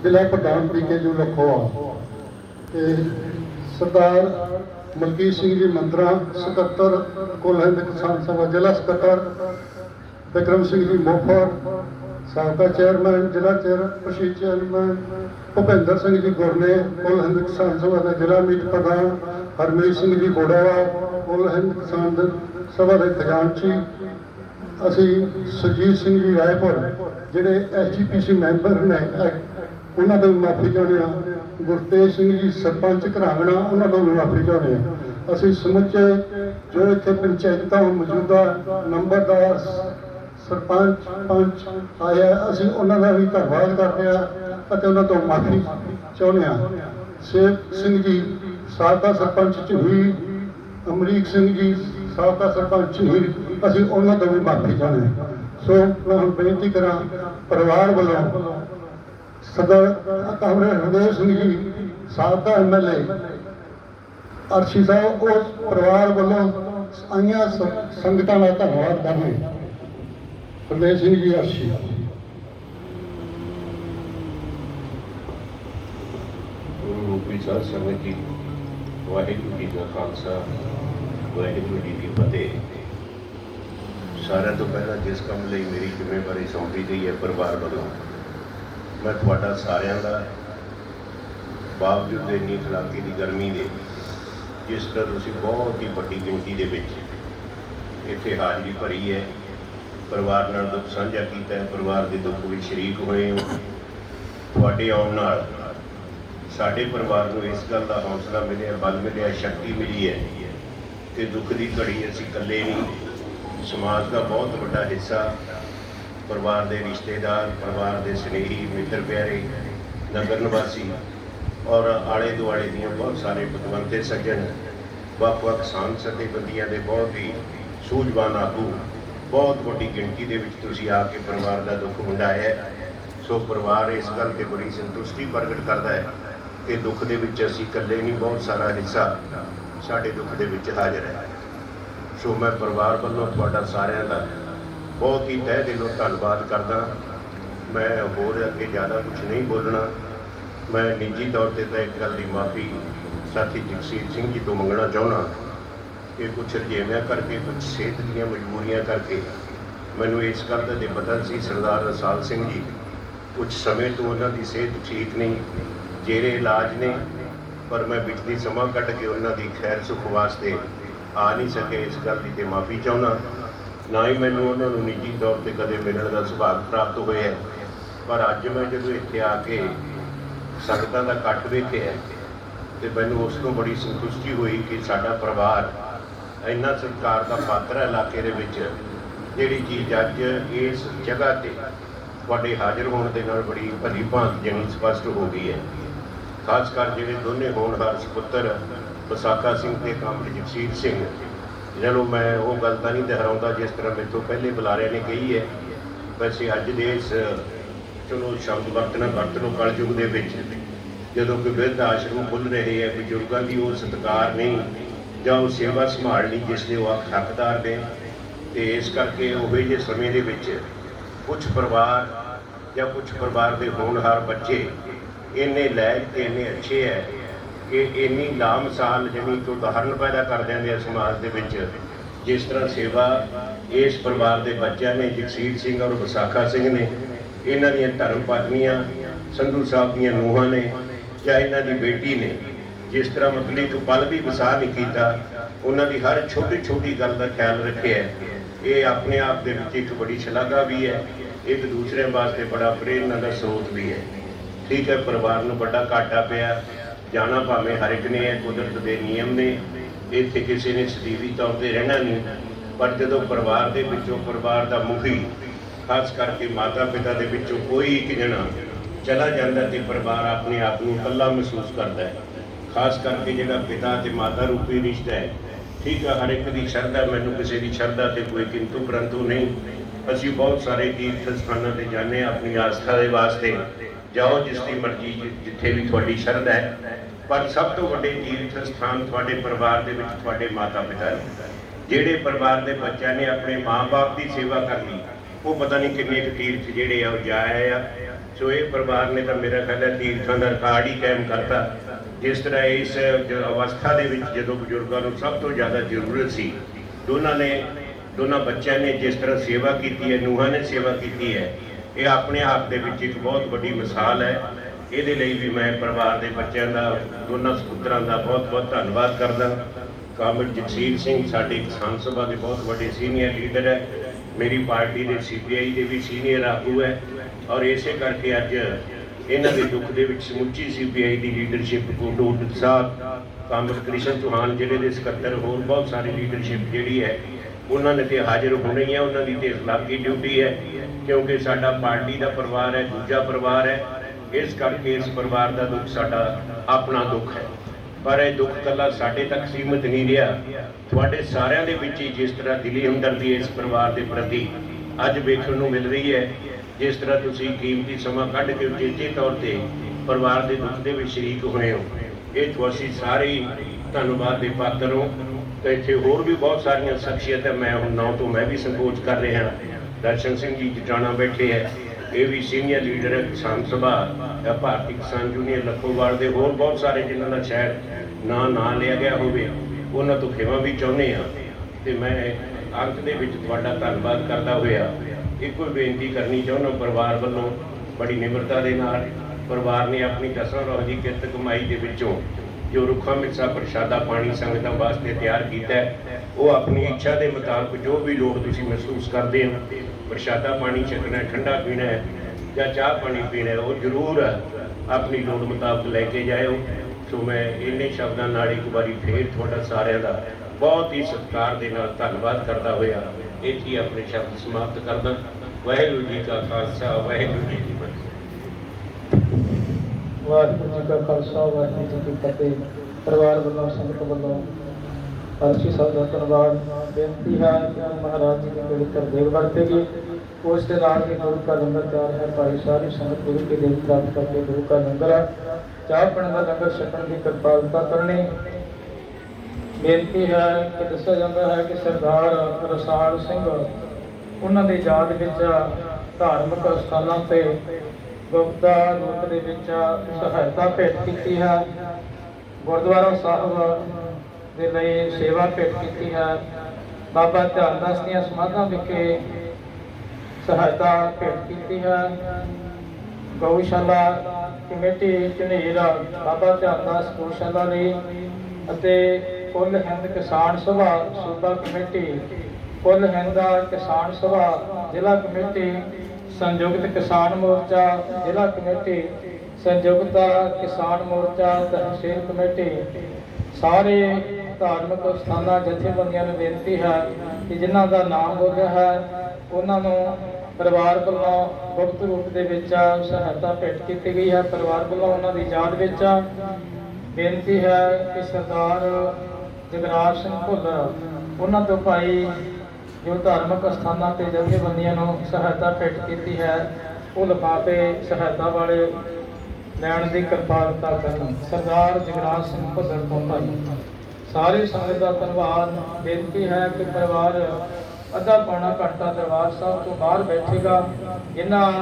ਜ਼ਿਲ੍ਹਾ ਪ੍ਰਧਾਨ ਬੀਕੇ ਜੂ ਲਖਵਾਲ। ਤੇ ਸਰਦਾਰ ਮਲਕੀਤ ਸਿੰਘ ਜੀ ਮੰਤਰਾ ਸਕੱਤਰ ਕੋਲ ਹਿੰਦ ਕਿਸਾਨ ਸਭਾ ਜ਼ਿਲ੍ਹਾ ਸਕੱਤਰ, ਵਿਕਰਮ ਸਿੰਘ ਜੀ ਮੋਫਰ ਸਾਬਕਾ ਚੇਅਰਮੈਨ ਜ਼ਿਲ੍ਹਾ ਚੇਅਰ ਚੇਅਰਮੈਨ ਭੁਪਿੰਦਰ ਸਿੰਘ ਜੀ ਗੁਰਨੇ, ਕੁੱਲ ਹਿੰਦ ਕਿਸਾਨ ਸਭਾ ਦੇ ਜ਼ਿਲ੍ਹਾ ਮੀਤ ਪ੍ਰਧਾਨ, ਹਰਮੀਤ ਸਿੰਘ ਜੀ ਬੋੜਾਵਾ ਕੁੱਲ ਹਿੰਦ ਕਿਸਾਨ ਦ- ਸਭਾ ਦੇ ਖਜ਼ਾਨਚੀ ਅਸੀਂ ਸੁਰਜੀਤ ਸਿੰਘ ਜੀ ਰਾਏਪੁਰ, ਜਿਹੜੇ ਐਸਜੀਪੀਸੀ ਮੈਂਬਰ ਨੇ, ਉਹਨਾਂ ਤੋਂ ਵੀ ਮਾਫੀ ਚਾਹੁੰਦੇ ਹਾਂ। ਗੁਰਤੇਜ ਸਿੰਘ ਜੀ ਸਰਪੰਚ ਘਰਾਂਗਣਾ ਉਹਨਾਂ ਤੋਂ ਵੀ ਮਾਫੀ ਚਾਹੁੰਦੇ ਹਾਂ। ਅਸੀਂ ਸਮੁੱਚੇ ਜੋ ਇੱਥੇ ਪੰਚਾਇਤਾਂ ਮੌਜੂਦਾ ਨੰਬਰਦਾਰ ਸਰਪੰਚ ਪੰਚ ਆਏ ਆ, ਅਸੀਂ ਉਹਨਾਂ ਦਾ ਵੀ ਧੰਨਵਾਦ ਕਰਦੇ ਹਾਂ ਅਤੇ ਉਹਨਾਂ ਤੋਂ ਮਾਫੀ ਚਾਹੁੰਦੇ ਹਾਂ। ਸੇਵ ਸਿੰਘ ਜੀ ਸਾਬਕਾ ਸਰਪੰਚ ਝੁਰੀ ਅਮਰੀਕ ਸਿੰਘ ਜੀ ਸਾਬਕਾ ਸਰਪੰਚ ਝੁਰੀ ਅਸੀਂ ਉਹਨਾਂ ਤੋਂ ਵੀ ਮਾਫੀ ਚਾਹੁੰਦੇ ਹਾਂ। ਸੋ ਮੈਂ ਹੁਣ ਬੇਨਤੀ ਕਰਾਂ ਪਰਿਵਾਰ ਵੱਲੋਂ ਸਦਰ ਕਮਰੇ ਹਰਦੇਵ ਸਿੰਘ ਜੀ ਸਾਬਕਾ ਐਮਐਲਏ ਅਰਸ਼ੀ ਸਾਹਿਬ ਉਸ ਪਰਿਵਾਰ ਵੱਲੋਂ ਆਈਆਂ ਸੰਗਤਾਂ ਦਾ ਧੰਨਵਾਦ ਕਰਦੇ ਹਰਦੇਵ ਸਿੰਘ ਜੀ ਅਰਸ਼ੀ ਗੁਰੂ ਰੂਪੀ ਸਾਧ ਸੰਗਤ ਜੀ ਵਾਹਿਗੁਰੂ ਜੀ ਦਾ ਖਾਲਸਾ ਵਾਹਿਗੁਰੂ ਜੀ ਦੀ ਫਤਿਹ ਸਾਰਿਆਂ ਤੋਂ ਪਹਿਲਾਂ ਜਿਸ ਕੰਮ ਲਈ ਮੇਰੀ ਜ਼ਿੰਮੇਵਾਰੀ ਸੌਂਪੀ ਗਈ ਹੈ ਪਰਿਵਾਰ ਵੱਲੋਂ ਮੈਂ ਤੁਹਾਡਾ ਸਾਰਿਆਂ ਦਾ ਬਾਵਜੂਦ ਇੰਨੀ ਖਲਾਕੀ ਦੀ ਗਰਮੀ ਦੇ ਜਿਸ ਤਰ੍ਹਾਂ ਤੁਸੀਂ ਬਹੁਤ ਹੀ ਵੱਡੀ ਗਿਣਤੀ ਦੇ ਵਿੱਚ ਇੱਥੇ ਹਾਜ਼ਰੀ ਭਰੀ ਹੈ ਪਰਿਵਾਰ ਨਾਲ ਦੁੱਖ ਸਾਂਝਾ ਕੀਤਾ ਹੈ, ਪਰਿਵਾਰ ਦੇ ਦੁੱਖ ਵਿੱਚ ਸ਼ਰੀਕ ਹੋਏ ਹੋ। ਤੁਹਾਡੇ ਆਉਣ ਨਾਲ ਸਾਡੇ ਪਰਿਵਾਰ ਨੂੰ ਇਸ ਗੱਲ ਦਾ ਹੌਸਲਾ ਮਿਲਿਆ, ਬਲ ਮਿਲਿਆ, ਸ਼ਕਤੀ ਮਿਲੀ ਹੈ ਕਿ ਦੁੱਖ ਦੀ ਘੜੀ ਅਸੀਂ ਇਕੱਲੇ ਨਹੀਂ, ਸਮਾਜ ਦਾ ਬਹੁਤ ਵੱਡਾ ਹਿੱਸਾ, ਪਰਿਵਾਰ ਦੇ ਰਿਸ਼ਤੇਦਾਰ, ਪਰਿਵਾਰ ਦੇ ਸਨੇਹੀ, ਮਿੱਤਰ ਪਿਆਰੇ, ਨਗਰ ਨਿਵਾਸੀ ਔਰ ਆਲੇ ਦੁਆਲੇ ਦੀਆਂ ਬਹੁਤ ਸਾਰੇ ਪਤਵੰਤੇ ਸੱਜਣ, ਵੱਖ-ਵੱਖ ਸਾਂਸਦ ਬੰਦੀਆਂ ਦੇ ਬਹੁਤ ਹੀ ਸੂਝਵਾਨ ਆਗੂ ਬਹੁਤ ਵੱਡੀ ਗਿਣਤੀ ਦੇ ਵਿੱਚ ਤੁਸੀਂ ਆ ਕੇ ਪਰਿਵਾਰ ਦਾ ਦੁੱਖ ਵੰਡਾਇਆ ਸੋ ਪਰਿਵਾਰ ਇਸ ਗੱਲ ਤੇ ਬੜੀ ਸੰਤੁਸ਼ਟੀ ਪ੍ਰਗਟ ਕਰਦਾ ਹੈ ਕਿ ਦੁੱਖ ਦੇ ਵਿੱਚ ਅਸੀਂ ਇਕੱਲੇ ਨਹੀਂ, ਬਹੁਤ ਸਾਰਾ ਹਿੱਸਾ ਸਾਡੇ ਦੁੱਖ ਦੇ ਵਿੱਚ ਹਾਜ਼ਰ ਹੈ। ਸੋ ਮੈਂ ਪਰਿਵਾਰ ਵੱਲੋਂ ਤੁਹਾਡਾ ਸਾਰਿਆਂ ਦਾ ਬਹੁਤ ਹੀ ਤਹਿ ਦਿਲੋਂ ਧੰਨਵਾਦ ਕਰਦਾ। ਮੈਂ ਹੋਰ ਅੱਗੇ ਜ਼ਿਆਦਾ ਕੁਝ ਨਹੀਂ ਬੋਲਣਾ। ਮੈਂ ਨਿੱਜੀ ਤੌਰ ਤੇ ਤਾਂ ਇੱਕ ਗੱਲ ਦੀ ਮਾਫੀ ਸਾਥੀ ਜਗਸੀਰ ਸਿੰਘ ਜੀ ਤੋਂ ਮੰਗਣਾ ਚਾਹੁੰਦਾ। ਕਿ ਕੁਝ ਰਜੇਵਿਆਂ ਕਰਕੇ ਕੁਝ ਸਿਹਤ ਦੀਆਂ ਮਜਬੂਰੀਆਂ ਕਰਕੇ। ਮੈਨੂੰ ਇਸ ਗੱਲ ਦਾ ਨਹੀਂ ਪਤਾ ਸੀ, ਸਰਦਾਰ ਰਸਾਲ ਸਿੰਘ ਜੀ ਕੁਝ ਸਮੇਂ ਤੋਂ ਉਹਨਾਂ ਦੀ ਸਿਹਤ ਠੀਕ ਨਹੀਂ ਜੇਰੇ ਇਲਾਜ ਨੇ, ਪਰ ਮੈਂ ਬਿਜਲੀ ਸਮਾਂ ਕੱਢ ਕੇ ਉਹਨਾਂ ਦੀ ਖੈਰ ਸੁਖ ਵਾਸਤੇ ਆ ਨਹੀਂ ਸਕੇ, ਇਸ ਗੱਲ ਦੀ ਤੇ ਮਾਫੀ ਚਾਹੁੰਦਾ। ਨਾ ਹੀ ਮੈਨੂੰ ਉਹਨਾਂ ਨੂੰ ਨਿੱਜੀ ਤੌਰ ਤੇ ਕਦੇ ਮਿਲਣ ਦਾ ਸੁਭਾਗ ਪ੍ਰਾਪਤ ਹੋਇਆ ਪਰ ਅੱਜ ਮੈਂ ਜਦੋਂ ਇੱਥੇ ਆ ਕੇ ਸੰਗਤਾਂ ਦਾ ਇਕੱਠ ਵੇਖਿਆ ਤੇ ਮੈਨੂੰ ਉਸ ਤੋਂ ਬੜੀ ਸੰਤੁਸ਼ਟੀ ਹੋਈ ਕਿ ਸਾਡਾ ਪਰਿਵਾਰ ਇੰਨਾ ਸਤਿਕਾਰ ਦਾ ਪਾਤਰ ਹੈ ਇਲਾਕੇ ਦੇ ਵਿੱਚ ਜਿਹੜੀ ਚੀਜ਼ ਅੱਜ ਇਸ ਜਗ੍ਹਾ ਤੇ ਤੁਹਾਡੇ ਹਾਜ਼ਰ ਹੋਣ ਦੇ ਨਾਲ ਬੜੀ ਭਲੀ ਭਾਂਤ ਜਣੀ ਸਪਸ਼ਟ ਹੋ ਗਈ ਹੈ। ਖਾਸ ਕਰ ਜਿਹੜੇ ਦੋਨੇ ਹੋਣਹਾਰ ਸੁਪੁੱਤਰ ਵਿਸਾਖਾ ਸਿੰਘ ਤੇ ਕਾਮਰੇਡ ਜਗਸੀਰ ਸਿੰਘ ਜਿਹਨਾਂ ਨੂੰ ਮੈਂ ਉਹ ਗੱਲ ਤਾਂ ਨਹੀਂ ਦੁਹਰਾਉਂਦਾ ਜਿਸ ਤਰ੍ਹਾਂ ਮੇਰੇ ਤੋਂ ਪਹਿਲੇ ਬੁਲਾਰਿਆਂ ਨੇ ਕਹੀ ਹੈ। ਵੈਸੇ ਅੱਜ ਦੇ ਇਸ, ਚਲੋ ਸ਼ਬਦ ਵਰਤਣਾ ਵਰਤਨੋਂ ਕਲਯੁਗ ਦੇ ਵਿੱਚ, ਜਦੋਂ ਕੋਈ ਬਿਰਧ ਆਸ਼ਰਮ ਖੁੱਲ ਰਹੇ ਹੈ, ਬਜ਼ੁਰਗਾਂ ਦੀ ਉਹ ਸਤਿਕਾਰ ਨਹੀਂ ਜਾਂ ਉਹ ਸੇਵਾ ਸੰਭਾਲ ਲਈ ਜਿਸ ਦੇ ਉਹ ਹੱਕਦਾਰ ਨੇ, ਤੇ ਇਸ ਕਰਕੇ ਉਹ ਜਿਹੇ ਸਮੇਂ ਦੇ ਵਿੱਚ ਕੁਝ ਪਰਿਵਾਰ ਜਾਂ ਕੁਝ ਪਰਿਵਾਰ ਦੇ ਹੋਣਹਾਰ ਬੱਚੇ ਇੰਨੇ ਲਾਇਕ ਤੇ ਇੰਨੇ ਅੱਛੇ ਹੈ ਕਿ ਇੰਨੀ ਲਾਮਸਾਲ ਜਮੀ ਤੋਂ ਉਦਾਹਰਨ ਪੈਦਾ ਕਰ ਦਿੰਦੇ ਆ ਸਮਾਜ ਦੇ ਵਿੱਚ, ਜਿਸ ਤਰ੍ਹਾਂ ਸੇਵਾ ਇਸ ਪਰਿਵਾਰ ਦੇ ਬੱਚਿਆਂ ਨੇ, ਜਗਸੀਰ ਸਿੰਘ ਔਰ ਵਿਸਾਖਾ ਸਿੰਘ ਨੇ, ਇਹਨਾਂ ਦੀਆਂ ਧਰਮ ਪਤਨੀਆਂ ਸੰਧੂ ਸਾਹਿਬ ਦੀਆਂ ਨੂੰਹਾਂ ਨੇ ਜਾਂ ਇਹਨਾਂ ਦੀ ਬੇਟੀ ਨੇ ਜਿਸ ਤਰ੍ਹਾਂ ਮਤਲਬ ਇੱਕ ਪਲ ਵੀ ਵਸਾ ਨਹੀਂ ਕੀਤਾ, ਉਹਨਾਂ ਦੀ ਹਰ ਛੋਟੀ ਛੋਟੀ ਗੱਲ ਦਾ ਖਿਆਲ ਰੱਖਿਆ ਇਹ ਆਪਣੇ ਆਪ ਦੇ ਵਿੱਚ ਇੱਕ ਬੜੀ ਸ਼ਲਾਘਾ ਵੀ ਹੈ, ਇੱਕ ਦੂਸਰੇ ਵਾਸਤੇ ਬੜਾ ਪ੍ਰੇਰਨਾ ਦਾ ਸਰੋਤ ਵੀ ਹੈ। ਠੀਕ ਹੈ, ਪਰਿਵਾਰ ਨੂੰ ਵੱਡਾ ਘਾਟਾ ਪਿਆ, ਜਾਣਾ ਭਾਵੇਂ ਹਰ ਇੱਕ ਨੇ ਹੈ ਕੁਦਰਤ ਦੇ ਨਿਯਮ ਨੇ, ਇੱਥੇ ਕਿਸੇ ਨੇ ਸਦੀਵੀ ਤੌਰ ਤੇ ਰਹਿਣਾ ਨਹੀਂ। ਪਰ ਜਦੋਂ ਪਰਿਵਾਰ ਦੇ ਵਿੱਚੋਂ ਪਰਿਵਾਰ ਦਾ ਮੁਖੀ, ਖਾਸ ਕਰਕੇ ਮਾਤਾ ਪਿਤਾ ਦੇ ਵਿੱਚੋਂ ਕੋਈ ਇੱਕ ਜਣਾ ਚਲਾ ਜਾਂਦਾ ਤੇ ਪਰਿਵਾਰ ਆਪਣੇ ਆਪ ਨੂੰ ਇਕੱਲਾ ਮਹਿਸੂਸ ਕਰਦਾ ਹੈ। ਖਾਸ ਕਰਕੇ ਜਿਹੜਾ ਪਿਤਾ ਤੇ ਮਾਤਾ ਰੂਪੀ ਰਿਸ਼ਤਾ ਹੈ, ਠੀਕ ਹੈ ਹਰ ਇੱਕ ਦੀ ਸ਼ਰਧਾ, ਮੈਨੂੰ ਕਿਸੇ ਦੀ ਸ਼ਰਧਾ ਤੇ ਕੋਈ ਕਿੰਤੂ ਪਰੰਤੂ ਨਹੀਂ। ਅਸੀਂ ਬਹੁਤ ਸਾਰੇ ਤੀਰਥ ਸਥਾਨਾਂ ਤੇ ਜਾਂਦੇ ਹਾਂ ਆਪਣੀ ਆਸਥਾ ਦੇ ਵਾਸਤੇ। ਜਾਓ ਜਿਸ ਦੀ ਮਰਜ਼ੀ, ਜਿ- ਜਿੱਥੇ ਵੀ ਤੁਹਾਡੀ ਸ਼ਰਧਾ ਹੈ। ਪਰ ਸਭ ਤੋਂ ਵੱਡੇ ਤੀਰਥ ਸਥਾਨ ਤੁਹਾਡੇ ਪਰਿਵਾਰ ਦੇ ਵਿੱਚ ਤੁਹਾਡੇ ਮਾਤਾ ਪਿਤਾ ਨੇ। ਜਿਹੜੇ ਪਰਿਵਾਰ ਦੇ ਬੱਚਿਆਂ ਨੇ ਆਪਣੇ ਮਾਂ-ਬਾਪ ਦੀ ਸੇਵਾ ਕਰਨੀ, ਉਹ ਪਤਾ ਨਹੀਂ ਕਿੰਨੇ ਕੁ ਤੀਰਥ ਜਿਹੜੇ ਆ ਉਹ ਜਾਇਆ ਆ। ਸੋ ਇਹ ਪਰਿਵਾਰ ਨੇ ਤਾਂ ਮੇਰਾ ਖਿਆਲ ਹੈ ਤੀਰਥਾਂ ਦਾ ਰਿਕਾਰਡ ਹੀ ਕਾਇਮ ਕਰਤਾ। ਜਿਸ ਤਰ੍ਹਾਂ ਇਸ ਅਵਸਥਾ ਦੇ ਵਿੱਚ ਜਦੋਂ ਬਜ਼ੁਰਗਾਂ ਨੂੰ ਸਭ ਤੋਂ ਜ਼ਿਆਦਾ ਜ਼ਰੂਰਤ ਸੀ, ਦੋਨਾਂ ਨੇ, ਦੋਨਾਂ ਬੱਚਿਆਂ ਨੇ ਜਿਸ ਤਰ੍ਹਾਂ ਸੇਵਾ ਕੀਤੀ ਹੈ, ਨੂਹਾਂ ਨੇ ਸੇਵਾ ਕੀਤੀ ਹੈ, ਇਹ ਆਪਣੇ ਆਪ ਦੇ ਵਿੱਚ ਇੱਕ ਬਹੁਤ ਵੱਡੀ ਮਿਸਾਲ ਹੈ। ਇਹਦੇ ਲਈ ਵੀ ਮੈਂ ਪਰਿਵਾਰ ਦੇ ਬੱਚਿਆਂ ਦਾ, ਦੋਨਾਂ ਸਪੁੱਤਰਾਂ ਦਾ ਬਹੁਤ ਬਹੁਤ ਧੰਨਵਾਦ ਕਰਦਾ। ਕਾਮਲ ਜਗਸੀਰ ਸਿੰਘ ਸਾਡੇ ਕਿਸਾਨ ਸਭਾ ਦੇ ਬਹੁਤ ਵੱਡੇ ਸੀਨੀਅਰ ਲੀਡਰ ਹੈ। ਮੇਰੀ ਪਾਰਟੀ ਦੇ ਸੀਪੀਆਈ ਦੇ ਵੀ ਸੀਨੀਅਰ ਆਗੂ ਹੈ। ਔਰ ਇਸੇ ਕਰਕੇ ਅੱਜ ਇਹਨਾਂ ਦੇ ਦੁੱਖ ਦੇ ਵਿੱਚ ਸਮੁੱਚੀ ਸੀਪੀਆਈ ਦੀ ਲੀਡਰਸ਼ਿਪ ਕੋਟੂਟ ਸਾਹਿਬ ਕਾਮਲ ਕ੍ਰਿਸ਼ਨ ਚੌਹਾਨ ਜਿਹੜੇ ਦੇ ਸਕੱਤਰ, ਹੋਰ ਬਹੁਤ ਸਾਰੀ ਲੀਡਰਸ਼ਿਪ ਜਿਹੜੀ ਹੈ, ਉਹਨਾਂ ਨੇ ਤੇ ਹਾਜ਼ਰ ਹੋਣੀ ਹੈ ਉਹਨਾਂ ਦੀ ਤੇ ਇਖਲਾਕੀ ਡਿਊਟੀ ਹੈ, ਕਿਉਂਕਿ ਸਾਡਾ ਪਾਰਟੀ ਦਾ ਪਰਿਵਾਰ ਹੈ, ਦੂਜਾ ਪਰਿਵਾਰ ਹੈ। ਇਸ ਕਰਕੇ ਇਸ ਪਰਿਵਾਰ ਦਾ ਦੁੱਖ ਸਾਡਾ ਆਪਣਾ ਦੁੱਖ ਹੈ। ਪਰ ਇਹ ਦੁੱਖ ਕੱਲਾ ਸਾਡੇ ਤੱਕ ਸੀਮਿਤ ਨਹੀਂ ਰਿਹਾ। ਤੁਹਾਡੇ ਸਾਰਿਆਂ ਦੇ ਵਿੱਚ ਹੀ ਜਿਸ ਤਰ੍ਹਾਂ ਦਿਲੀ ਹਮਦਰਦੀ ਇਸ ਪਰਿਵਾਰ ਦੇ ਪ੍ਰਤੀ ਅੱਜ ਵੇਖਣ ਨੂੰ ਮਿਲ ਰਹੀ ਹੈ ਜਿਸ ਤਰ੍ਹਾਂ ਤੁਸੀਂ ਕੀਮਤੀ ਸਮਾਂ ਕੱਢ ਕੇ ਉਚੇਚੇ ਤੌਰ ਤੇ ਪਰਿਵਾਰ ਦੇ ਦੁੱਖ ਦੇ ਵਿੱਚ ਸ਼ਰੀਕ ਹੋਏ ਹੋ, ਇਹ ਤੁਸੀਂ ਸਾਰੇ ਹੀ ਧੰਨਵਾਦ ਦੇ ਪਾਤਰ ਹੋ ਤੇ ਇੱਥੇ ਹੋਰ ਵੀ ਬਹੁਤ ਸਾਰੀਆਂ ਸ਼ਖਸੀਅਤਾਂ ਮੈਂ ਹੁਣ ਨਾਂ ਤੋਂ ਮੈਂ ਵੀ ਸੰਕੋਚ ਕਰ ਰਿਹਾ ਦਰਸ਼ਨ ਸਿੰਘ ਜੀ ਜਟਾਣਾ ਬੈਠੇ ਹੈ। ਇਹ ਵੀ ਸੀਨੀਅਰ ਲੀਡਰ ਹੈ ਕਿਸਾਨ ਸਭਾ ਜਾਂ ਭਾਰਤੀ ਕਿਸਾਨ ਯੂਨੀਅਨ ਲੱਖੋਵਾਲ ਦੇ ਹੋਰ ਬਹੁਤ ਸਾਰੇ ਜਿਨ੍ਹਾਂ ਦਾ ਸ਼ਾਇਦ ਨਾਂ ਨਾ ਲਿਆ ਗਿਆ ਹੋਵੇ, ਉਹਨਾਂ ਤੋਂ ਖਿਮਾ ਵੀ ਚਾਹੁੰਦੇ ਹਾਂ। ਤੇ ਮੈਂ ਅੰਤ ਦੇ ਵਿੱਚ ਤੁਹਾਡਾ ਧੰਨਵਾਦ ਕਰਦਾ ਹੋਇਆ। ਇੱਕੋ ਹੀ ਬੇਨਤੀ ਕਰਨੀ ਚਾਹੁੰਦਾ, ਪਰਿਵਾਰ ਵੱਲੋਂ ਬੜੀ ਨਿਮਰਤਾ ਦੇ ਨਾਲ ਪਰਿਵਾਰ ਨੇ ਆਪਣੀ ਦਸਾਂ ਰੋਹ ਦੀ ਕਿਰਤ ਕਮਾਈ ਦੇ ਵਿੱਚੋਂ ਜੋ ਰੁੱਖਾ ਮਿੱਸਾ ਪ੍ਰਸ਼ਾਦਾ, ਪਾਣੀ ਸੰਗਤਾਂ ਵਾਸਤੇ ਤਿਆਰ ਕੀਤਾ ਉਹ ਆਪਣੀ ਇੱਛਾ ਦੇ ਮੁਤਾਬਕ ਜੋ ਵੀ ਲੋੜ ਤੁਸੀਂ ਮਹਿਸੂਸ ਕਰਦੇ ਹੋ, ਪ੍ਰਸ਼ਾਦਾ ਪਾਣੀ ਛਕਣਾ, ਠੰਡਾ ਪੀਣਾ ਹੈ ਜਾਂ ਚਾਹ ਪਾਣੀ ਪੀਣਾ ਉਹ ਜ਼ਰੂਰ ਆਪਣੀ ਲੋੜ ਮੁਤਾਬਕ ਲੈ ਕੇ ਜਾਇਓ। ਸੋ ਮੈਂ ਇੰਨੇ ਸ਼ਬਦਾਂ ਨਾਲ ਇੱਕ ਵਾਰੀ ਫੇਰ ਤੁਹਾਡਾ ਸਾਰਿਆਂ ਦਾ ਬਹੁਤ ਹੀ ਸਤਿਕਾਰ ਦੇ ਨਾਲ ਧੰਨਵਾਦ ਕਰਦਾ ਹੋਇਆ ਇੱਥੇ ਆਪਣੇ ਸ਼ਬਦ ਸਮਾਪਤ ਕਰਦਾ। ਵਾਹਿਗੁਰੂ ਜੀ ਕਾ ਖਾਲਸਾ, ਵਾਹਿਗੁਰੂ ਜੀ ਕੀ ਫਤਿਹ। ਵਾਹਿਗੁਰੂ ਜੀ ਕਾ ਖਾਲਸਾ, ਵਾਹਿਗੁਰੂ ਜੀ ਕੀ ਫਤਿਹ। ਪਰਿਵਾਰ ਵੱਲੋਂ, ਸੰਗਤ ਵੱਲੋਂ ਅਰਸ਼ੀ ਸਾਹਿਬ ਦਾ ਧੰਨਵਾਦ। ਬੇਨਤੀ ਹੈ ਕਿ ਮਹਾਰਾਜ ਜੀ ਦੀ ਪਵਿੱਤਰ ਦੇਵ ਵਰਤੇਗੀ ਉਸ ਦੇ ਨਾਲ ਹੀ ਗੁਰੂ ਕਾ ਲੰਗਰ ਤਿਆਰ ਹੈ ਭਾਈ ਸਾਰੀ ਸੰਗਤ ਗੁਰੂ ਕੇ ਦੇਵ ਪ੍ਰਾਪਤ ਕਰਕੇ ਗੁਰੂ ਕਾ ਲੰਗਰ ਹੈ। ਚਾਹ ਪਾਣੀ ਦਾ ਲੰਗਰ ਛਕਣ ਦੀ ਕਿਰਪਾਲਤਾ ਕਰਨੀ ਬੇਨਤੀ ਹੈ ਕਿ ਦੱਸਿਆ ਜਾਂਦਾ ਹੈ ਕਿ ਸਰਦਾਰ ਰਸਾਲ ਸਿੰਘ ਉਹਨਾਂ ਦੇ ਯਾਦ ਵਿੱਚ ਧਾਰਮਿਕ ਸਥਾਨਾਂ ਤੇ ਗੁਪਤਾ ਰੂਪ ਦੇ ਵਿੱਚ ਸਹਾਇਤਾ ਭੇਟ ਕੀਤੀ ਹੈ। ਗੁਰਦੁਆਰਾ ਸਾਹਿਬ ਦੇ ਲਈ ਸੇਵਾ ਭੇਟ ਕੀਤੀ ਹੈ। ਬਾਬਾ ਧਿਆਨਦਾਸ ਦੀਆਂ ਸਮਾਧਾਂ ਵਿਖੇ ਸਹਾਇਤਾ ਭੇਟ ਕੀਤੀ ਹੈ। ਗਊਸ਼ਾਲਾ ਕਮੇਟੀ ਝਨੇਰ ਬਾਬਾ ਧਿਆਨਦਾਸ ਗਊਸ਼ਾਲਾ ਲਈ ਅਤੇ ਕੁੱਲ ਹਿੰਦ ਕਿਸਾਨ ਸਭਾ, ਸੂਬਾ ਕਮੇਟੀ। ਕੁੱਲ ਹਿੰਦਾ ਕਿਸਾਨ ਸਭਾ, ਜ਼ਿਲ੍ਹਾ ਕਮੇਟੀ। ਸੰਯੁਕਤ ਕਿਸਾਨ ਮੋਰਚਾ, ਜ਼ਿਲ੍ਹਾ ਕਮੇਟੀ। ਸੰਯੁਕਤ ਕਿਸਾਨ ਮੋਰਚਾ, ਤਹਿਸੀਲ ਕਮੇਟੀ। ਸਾਰੇ ਧਾਰਮਿਕ ਸਥਾਨਾਂ ਜਥੇਬੰਦੀਆਂ ਨੂੰ ਬੇਨਤੀ ਹੈ ਕਿ ਜਿਨ੍ਹਾਂ ਦਾ ਨਾਮ ਬੋਲਿਆ ਹੈ, ਉਹਨਾਂ ਨੂੰ ਪਰਿਵਾਰ ਵੱਲੋਂ ਗੁਪਤ ਰੂਪ ਦੇ ਵਿੱਚ ਸਹਾਇਤਾ ਭੇਟ ਕੀਤੀ ਗਈ ਹੈ। ਪਰਿਵਾਰ ਵੱਲੋਂ ਉਹਨਾਂ ਦੀ ਯਾਦ ਵਿੱਚ ਬੇਨਤੀ ਹੈ ਕਿ ਸਰਦਾਰ ਜਗਰਾਜ ਸਿੰਘ ਭੁੱਲਰ ਉਹਨਾਂ ਤੋਂ ਭਾਈ ਜੋ ਧਾਰਮਿਕ ਸਥਾਨਾਂ ਤੇ ਜਥੇਬੰਦੀਆਂ ਨੂੰ ਸਹਾਇਤਾ ਭੇਟ ਕੀਤੀ ਹੈ, ਉਹ ਲਿਫਾਫੇ ਸਹਾਇਤਾ ਵਾਲੇ ਲੈਣ ਦੀ ਕਿਰਪਾਲਤਾ ਕਰਨ। ਸਰਦਾਰ ਜਗਰਾਜ ਸਿੰਘ ਭੁੱਲਰ ਤੋਂ ਭਾਈ। ਸਾਰੇ ਸੰਗਤ ਦਾ ਧੰਨਵਾਦ। ਬੇਨਤੀ ਹੈ ਕਿ ਪਰਿਵਾਰ ਅੱਧਾ ਪੌਣਾ ਘੰਟਾ ਦਰਬਾਰ ਸਾਹਿਬ ਤੋਂ ਬਾਹਰ ਬੈਠੇਗਾ। ਜਿਨ੍ਹਾਂ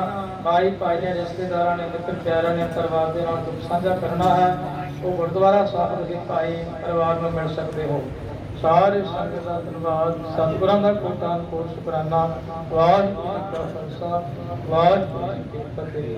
ਭਾਈ ਭਾਈ ਨੇ ਰਿਸ਼ਤੇਦਾਰਾਂ ਨੇ ਮਿੱਤਰ ਪਿਆਰਿਆਂ ਨੇ ਪਰਿਵਾਰ ਦੇ ਨਾਲ ਦੁੱਖ ਸਾਂਝਾ ਕਰਨਾ ਹੈ। ਉਹ ਗੁਰਦੁਆਰਾ ਸਾਹਿਬ ਦੇ ਭਾਈ ਪਰਿਵਾਰ ਨੂੰ ਮਿਲ ਸਕਦੇ ਹੋ। ਸਾਰੇ ਸੰਗਤ ਦਾ ਧੰਨਵਾਦ। ਸਤਿਗੁਰਾਂ ਦਾ ਕੋਟਾਨ ਕੋਟ ਸ਼ੁਕਰਾਨਾ। ਵਾਹਿਗੁਰੂ ਜੀ ਕਾ ਖਾਲਸਾ, ਵਾਹਿਗੁਰੂ ਜੀ ਕੀ ਫਤਿਹ।